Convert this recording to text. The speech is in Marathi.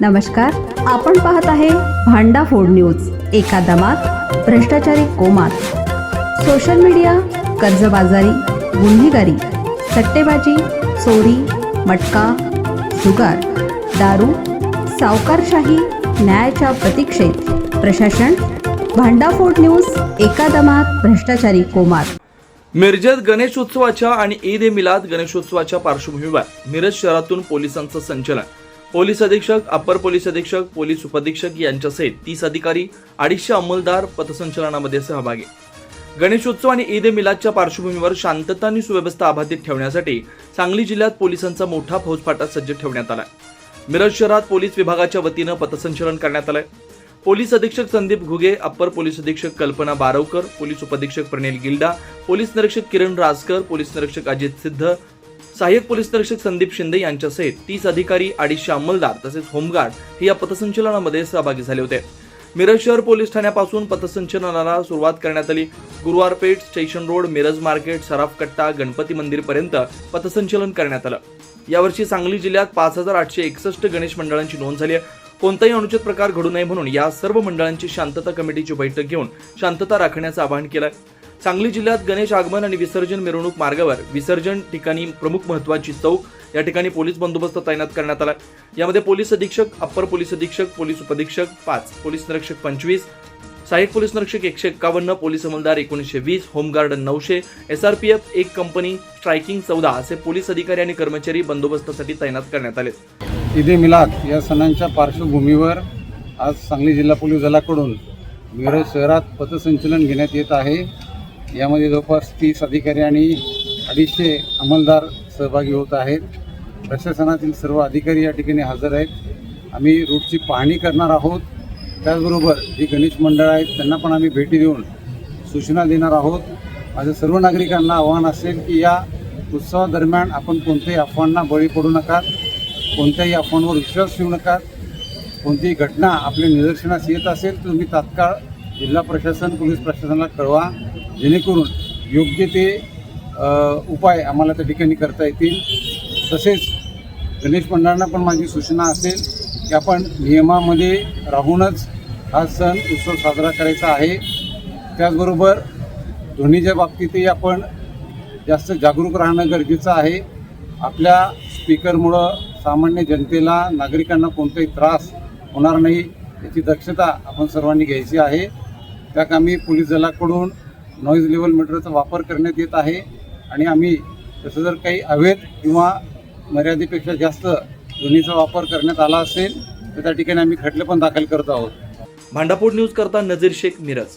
नमस्कार आपण पाहत आहे भांडा फोड न्यूज एका दमात भ्रष्टाचारी कोमात. सोशल मीडिया कर्जबाजारी गुन्हेगारी सट्टेबाजी चोरी मटका जुगार दारू सावकारशाही न्यायाच्या प्रतीक्षेत. प्रशासन भांडाफोड न्यूज एका दमात भ्रष्टाचारी कोमात. मिरजेत गणेशोत्सवाच्या आणि ईद ए मिलाद गणेशोत्सवाच्या पार्श्वभूमीवर मिरज शहरातून पोलिसांचं संचलन. पोलीस अधीक्षक अपर पोलीस अधीक्षक पोलीस उपअधीक्षक यांच्यासहित तीस अधिकारी अडीचशे अंमलदार पथसंचलनामध्ये सहभागी. गणेशोत्सव आणि ईद ए मिलादच्या पार्श्वभूमीवर शांतता आणि सुव्यवस्था अबाधित ठेवण्यासाठी सांगली जिल्ह्यात पोलिसांचा मोठा फौजफाटा सज्ज ठेवण्यात आलाय. मिरज शहरात पोलीस विभागाच्या वतीनं पथसंचलन करण्यात आलंय. पोलीस अधीक्षक संदीप घुगे अप्पर पोलीस अधीक्षक कल्पना बारवकर पोलीस उपअधीक्षक प्रणील गिल्डा पोलीस निरीक्षक किरण राजकर पोलीस निरीक्षक अजित सिद्ध सहाय्यक पोलीस निरीक्षक संदीप शिंदे यांच्यासहित तीस अधिकारी अडीचशे अंमलदार तसेच होमगार्ड हे या पथसंचलनामध्ये सहभागी झाले होते. मिरज शहर पोलीस ठाण्यापासून पथसंचलनाला सुरुवात करण्यात आली. Guruwar Peth station road Miraj market Saraf Katta Ganpati मंदिरपर्यंत पथसंचलन करण्यात आलं. यावर्षी सांगली जिल्ह्यात पाच हजार आठशे एकसष्ट गणेश मंडळांची नोंद झाली आहे. कोणताही अनुचित प्रकार घडू नये म्हणून या सर्व मंडळांची शांतता कमिटीची बैठक घेऊन शांतता राखण्याचं आवाहन केलंय. सांगली जिल्ह्यात गणेश आगमन आणि विसर्जन मिरवणूक मार्गावर विसर्जन ठिकाणी प्रमुख महत्वाची चौक या ठिकाणी पोलीस बंदोबस्त तैनात करण्यात आला. यामध्ये पोलीस अधीक्षक अप्पर पोलीस अधीक्षक पोलीस उपअधीक्षक पाच पोलीस निरीक्षक पंचवीस सहाय्यक पोलीस निरीक्षक एकशे एक्कावन्न पोलीस अंमलदार एकोणीसशे वीस होमगार्ड नऊशे एसआरपीएफ एक कंपनी स्ट्रायकिंग चौदा असे पोलीस अधिकारी आणि कर्मचारी बंदोबस्तासाठी तैनात करण्यात आले. ईद ए मिलाद या सणांच्या पार्श्वभूमीवर आज सांगली जिल्हा पोलीस दलाकडून मिरज शहरात पथसंचलन घेण्यात येत आहे. यामध्ये जवळपास तीस अधिकारी आणि अडीचशे अंमलदार सहभागी होत आहेत. प्रशासनातील सर्व अधिकारी या ठिकाणी हजर आहेत. आम्ही रूटची पाहणी करणार आहोत. त्याचबरोबर जी गणेश मंडळ आहेत त्यांना पण आम्ही भेटी देऊन सूचना देणार आहोत. माझं सर्व नागरिकांना आव्हान असेल की या उत्सवादरम्यान आपण कोणत्याही अफवांना बळी पडू नका. कोणत्याही अफवांवर विश्वास ठेवू नका. कोणतीही घटना आपल्या निदर्शनास येत असेल तर तुम्ही तात्काळ जिल्हा प्रशासन पोलीस प्रशासनाला कळवा जेणेकरून योग्य ते उपाय आम्हाला त्या ठिकाणी करता येतील. तसेच गणेश मंडळांना पण माझी सूचना असेल की आपण नियमामध्ये राहूनच हा सण उत्सव साजरा करायचा आहे. त्याचबरोबर ध्वनीच्या बाबतीतही आपण जास्त जागरूक राहणं गरजेचं आहे. आपल्या स्पीकरमुळं सामान्य जनतेला नागरिकांना कोणताही त्रास होणार नाही याची दक्षता आपण सर्वांनी घ्यायची आहे. त्या कामी पोलीस दलाकडून नॉईज लेवल मीटरचा वापर करण्यात येत आहे. आणि आम्ही तसं जर काही अवैध किंवा मर्यादेपेक्षा जास्त ध्वनीचा वापर करण्यात आला असेल तर त्या ठिकाणी आम्ही खटले पण दाखल करत आहोत. भांडापूर न्यूज करता नजीर शेख मिरज.